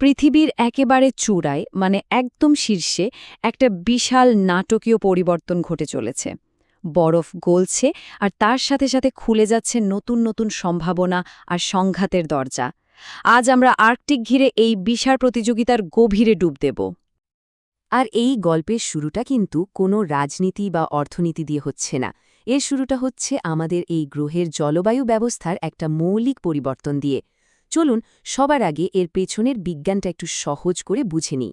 পৃথিবীর একেবারে চূড়ায় মানে একদম শীর্ষে, একটা বিশাল নাটকীয় পরিবর্তন ঘটে চলেছে। বরফ গলছে আর তার সাথে সাথে খুলে যাচ্ছে নতুন নতুন সম্ভাবনা আর সংঘাতের দরজা। আজ আমরা আর্কটিক ঘিরে এই বিশাল প্রতিযোগিতার গভীরে ডুব দেব। আর এই গল্পের শুরুটা কিন্তু কোনো রাজনীতি বা অর্থনীতি দিয়ে হচ্ছে না। এর শুরুটা হচ্ছে আমাদের এই গ্রহের জলবায়ু ব্যবস্থার একটা মৌলিক পরিবর্তন দিয়ে। চলুন সবার আগে এর পেছনের বিজ্ঞানটা একটু সহজ করে বুঝে নিই।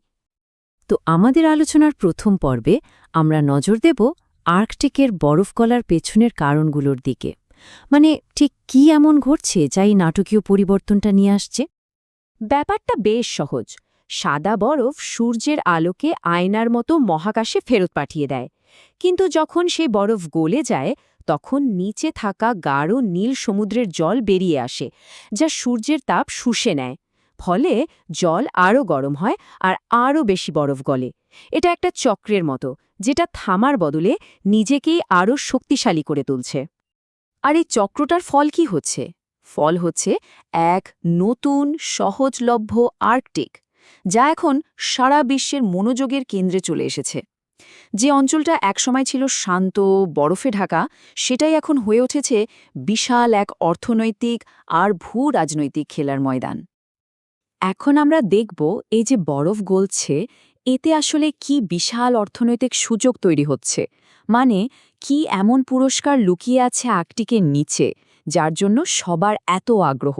তো আমাদের আলোচনার প্রথম পর্বে আমরা নজর দেব আর্কটিকের বরফ গলার পেছনের কারণগুলোর দিকে। মানে ঠিক কি এমন ঘটছে যা এই নাটকীয় পরিবর্তনটা নিয়ে আসছে? ব্যাপারটা বেশ সহজ। সাদা বরফ সূর্যের আলোকে আয়নার মতো মহাকাশে ফেরত পাঠিয়ে দেয়। কিন্তু যখন সেই বরফ গলে যায় তখন নিচে থাকা গাঢ় নীল সমুদ্রের জল বেরিয়ে আসে, যা সূর্যের তাপ শুষে নেয়। ফলে জল আরও গরম হয় আর আরও বেশি বরফ গলে। এটা একটা চক্রের মতো, যেটা থামার বদলে নিজেকেই আরও শক্তিশালী করে তুলছে। আর এই চক্রটার ফল কি হচ্ছে? ফল হচ্ছে এক নতুন সহজলভ্য আর্কটিক, যা এখন সারা বিশ্বের মনোযোগের কেন্দ্রে চলে এসেছে। যে অঞ্চলটা একসময় ছিল শান্ত, বরফে ঢাকা, সেটাই এখন হয়ে উঠেছে বিশাল এক অর্থনৈতিক আর ভূ রাজনৈতিক খেলার ময়দান। এখন আমরা দেখব এই যে বরফ গলছে, এতে আসলে কি বিশাল অর্থনৈতিক সুযোগ তৈরি হচ্ছে? মানে কি এমন পুরস্কার লুকিয়ে আছে আকটিকের নিচে, যার জন্য সবার এত আগ্রহ?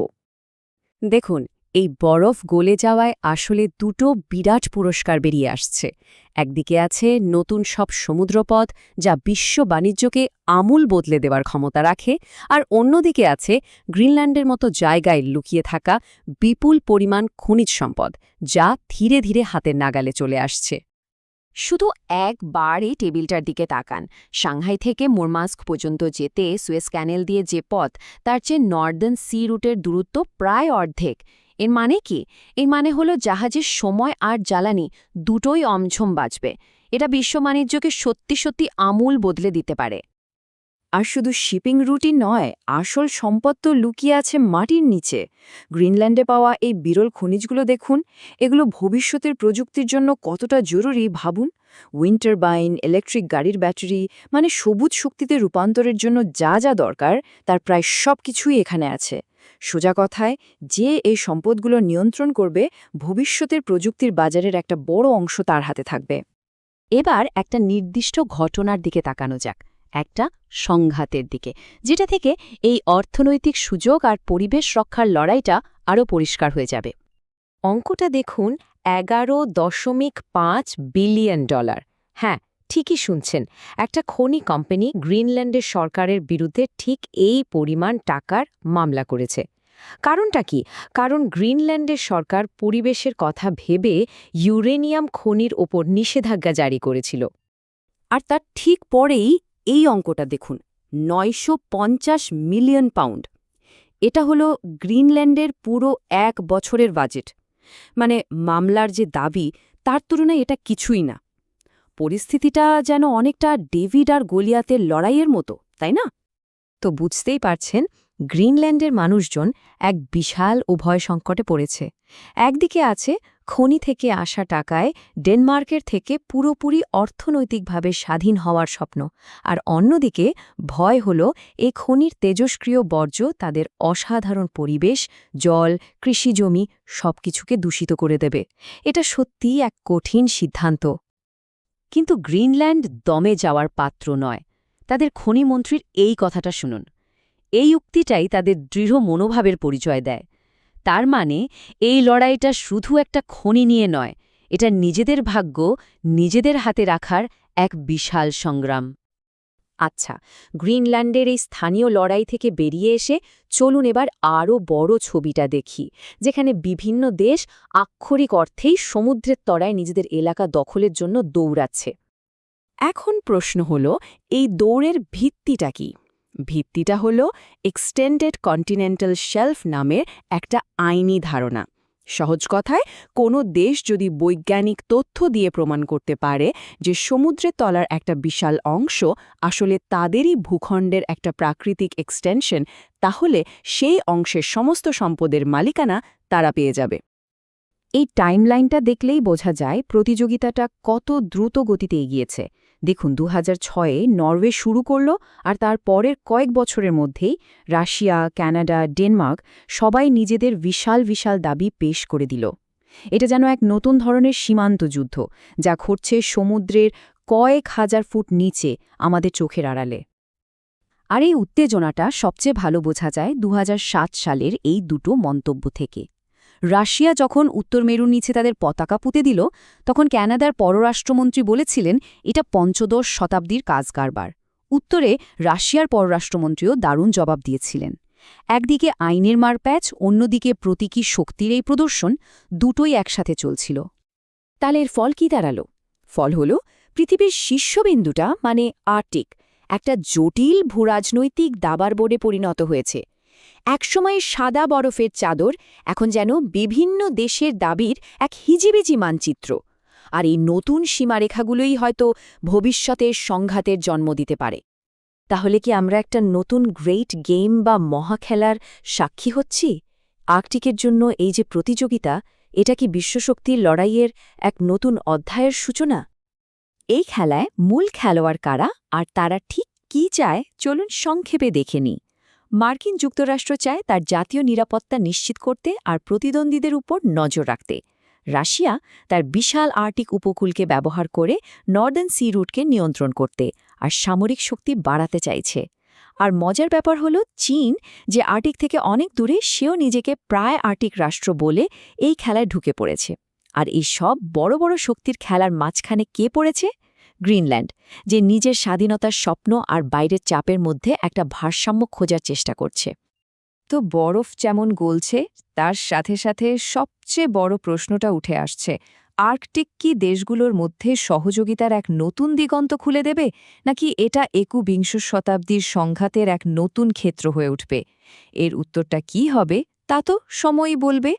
দেখুন এই বরফ গলে যাওয়ায় আসলে দুটো বিরাট পুরস্কার বেরিয়ে আসছে। একদিকে আছে নতুন সব সমুদ্রপথ যা বিশ্ব বাণিজ্যকে আমূল বদলে দেওয়ার ক্ষমতা রাখে, আর অন্যদিকে আছে গ্রিনল্যান্ডের মতো জায়গায় লুকিয়ে থাকা বিপুল পরিমাণ খনিজ সম্পদ, যা ধীরে ধীরে হাতের নাগালে চলে আসছে। শুধু একবারই টেবিলটার দিকে তাকান। সাংহাই থেকে মোরমাস্ক পর্যন্ত যেতে সুয়েস ক্যানেল দিয়ে যে পথ, তার চেয়ে নর্দার্ন সি রুটের দূরত্ব প্রায় অর্ধেক। এর মানে কি? এর মানে হলো জাহাজের সময় আর জ্বালানি দুটোই অমঝম বাঁচবে এটা বিশ্ব বাণিজ্যকে সত্যি সত্যি আমূল বদলে দিতে পারে। আর শুধু শিপিং রুটই নয়, আসল সম্পদ তো লুকিয়ে আছে মাটির নিচে। গ্রিনল্যান্ডে পাওয়া এই বিরল খনিজগুলো দেখুন, এগুলো ভবিষ্যতের প্রযুক্তির জন্য কতটা জরুরি ভাবুন? উইন্টার বাইন ইলেকট্রিক গাড়ির ব্যাটারি মানে সবুজ শক্তিতে রূপান্তরের জন্য যা যা দরকার, তার প্রায় সব কিছুই এখানে আছে। সোজা কথায়, যে এই সম্পদগুলো নিয়ন্ত্রণ করবে, ভবিষ্যতের প্রযুক্তির বাজারের একটা বড় অংশ তার হাতে থাকবে। এবার একটা নির্দিষ্ট ঘটনার দিকে তাকানো যাক, একটা সংঘাতের দিকে, যেটা থেকে এই অর্থনৈতিক সুযোগ আর পরিবেশ রক্ষার লড়াইটা আরও পরিষ্কার হয়ে যাবে। অঙ্কটা দেখুন, এগারো দশমিক পাঁচ বিলিয়ন ডলার। হ্যাঁ ঠিকই শুনছেন, একটা খনি কোম্পানি গ্রিনল্যান্ডের সরকারের বিরুদ্ধে ঠিক এই পরিমাণ টাকার মামলা করেছে। কারণটা কি? কারণ গ্রিনল্যান্ডের সরকার পরিবেশের কথা ভেবে ইউরেনিয়াম খনির ওপর নিষেধাজ্ঞা জারি করেছিল। আর তার ঠিক পরেই এই অঙ্কটা দেখুন, নয়শো পঞ্চাশ মিলিয়ন পাউন্ড। এটা হলো গ্রিনল্যান্ডের পুরো এক বছরের বাজেট। মানে মামলার যে দাবি, তার তুলনায় এটা কিছুই না। পরিস্থিতিটা যেন অনেকটা ডেভিড আর গলিয়াতের লড়াইয়ের মতো, তাই না? তো বুঝতেই পারছেন, গ্রিনল্যান্ডের মানুষজন এক বিশাল উভয় সংকটে পড়েছে। একদিকে আছে খনি থেকে আসা টাকায় ডেনমার্কের থেকে পুরোপুরি অর্থনৈতিকভাবে স্বাধীন হওয়ার স্বপ্ন, আর অন্যদিকে ভয় হল এ খনির তেজস্ক্রিয় বর্জ্য, তাদের অসাধারণ পরিবেশ, জল, কৃষিজমি সবকিছুকে দূষিত করে দেবে। এটা সত্যিই এক কঠিন সিদ্ধান্ত। কিন্তু গ্রিনল্যান্ড দমে যাওয়ার পাত্র নয়। তাদের খনিমন্ত্রীর এই কথাটা শুনুন। এই উক্তিটাই তাদের দৃঢ় মনোভাবের পরিচয় দেয়। তার মানে এই লড়াইটা শুধু একটা খনি নিয়ে নয়, এটা নিজেদের ভাগ্য, নিজেদের হাতে রাখার এক বিশাল সংগ্রাম। আচ্ছা গ্রিনল্যান্ডের এই স্থানীয় লড়াই থেকে বেরিয়ে এসে চলুন এবার আরও বড় ছবিটা দেখি, যেখানে বিভিন্ন দেশ আক্ষরিক অর্থেই সমুদ্রের তরায় নিজেদের এলাকা দখলের জন্য দৌড়াচ্ছে। এখন প্রশ্ন হল, এই দৌড়ের ভিত্তিটা কি? ভিত্তিটা হল এক্সটেন্ডেড কন্টিনেন্টাল শেলফ নামের একটা আইনি ধারণা। সহজ কথায়, কোনো দেশ যদি বৈজ্ঞানিক তথ্য দিয়ে প্রমাণ করতে পারে যে সমুদ্রের তলার একটা বিশাল অংশ আসলে তাদেরই ভূখণ্ডের একটা প্রাকৃতিক এক্সটেনশন তাহলে সেই অংশের সমস্ত সম্পদের মালিকানা তারা পেয়ে যাবে। এই টাইমলাইনটা দেখলেই বোঝা যায় প্রতিযোগিতাটা কত দ্রুত গতিতে এগিয়েছে। দেখুন দু হাজার ছয়ে নরওয়ে শুরু করল আর তার পরের কয়েক বছরের মধ্যেই রাশিয়া কানাডা ডেনমার্ক সবাই নিজেদের বিশাল বিশাল দাবি পেশ করে দিল। এটা যেন এক নতুন ধরনের সীমান্ত যুদ্ধ যা ঘটছে সমুদ্রের কয়েক হাজার ফুট নিচে আমাদের চোখের আড়ালে। আর এই উত্তেজনাটা সবচেয়ে ভালো বোঝা যায় দু হাজার সাত সালের এই দুটো মন্তব্য থেকে। রাশিয়া যখন উত্তর মেরুর নিচে তাদের পতাকা পুঁতে দিল, তখন ক্যানাডার পররাষ্ট্রমন্ত্রী বলেছিলেন, এটা পঞ্চদশ শতাব্দীর কাজ কারবার উত্তরে রাশিয়ার পররাষ্ট্রমন্ত্রীও দারুণ জবাব দিয়েছিলেন। একদিকে আইনের মারপ্যাচ, অন্যদিকে প্রতীকী শক্তির এই প্রদর্শন দুটোই একসাথে চলছিল। তাহলে এর ফল কি দাঁড়াল? ফল হল, পৃথিবীর শীর্ষবিন্দুটা মানে আর্টিক একটা জটিল ভূরাজনৈতিক দাবার বোর্ডে পরিণত হয়েছে। একসময় সাদা বরফের চাদর, এখন যেন বিভিন্ন দেশের দাবির এক হিজিবিজি মানচিত্র। আর এই নতুন সীমারেখাগুলোই হয়তো ভবিষ্যতের সংঘাতের জন্ম দিতে পারে। তাহলে কি আমরা একটা নতুন গ্রেট গেম বা মহাখেলার সাক্ষী হচ্ছি? আর্কটিকের জন্য এই যে প্রতিযোগিতা, এটা কি বিশ্বশক্তির লড়াইয়ের এক নতুন অধ্যায়ের সূচনা? এই খেলায় মূল খেলোয়াড় কারা আর তারা ঠিক কি চায়? চলুন সংক্ষেপে দেখে নিই। মার্কিন যুক্তরাষ্ট্র চায় তার জাতীয় নিরাপত্তা নিশ্চিত করতে আর প্রতিদ্বন্দ্বীদের উপর নজর রাখতে। রাশিয়া তার বিশাল আর্টিক উপকূলকে ব্যবহার করে নর্দার্ন সি রুটকে নিয়ন্ত্রণ করতে আর সামরিক শক্তি বাড়াতে চাইছে। আর মজার ব্যাপার হল, চীন যে আর্টিক থেকে অনেক দূরে, সেও নিজেকে প্রায় আর্টিক রাষ্ট্র বলে এই খেলায় ঢুকে পড়েছে। আর এই সব বড় বড় শক্তির খেলার মাঝখানে কে পড়েছে? গ্রিনল্যান্ড, যে নিজের স্বাধীনতার স্বপ্ন আর বাইরের চাপের মধ্যে একটা ভারসাম্য খোঁজার চেষ্টা করছে। তো বরফ যেমন গলছে, তার সাথে সাথে সবচেয়ে বড় প্রশ্নটা উঠে আসছে, আর্কটিক কি দেশগুলোর মধ্যে সহযোগিতার এক নতুন দিগন্ত খুলে দেবে, নাকি এটা একবিংশ শতাব্দীর সংঘাতের এক নতুন ক্ষেত্র হয়ে উঠবে? এর উত্তরটা কি হবে, তা তো সময়ই বলবে।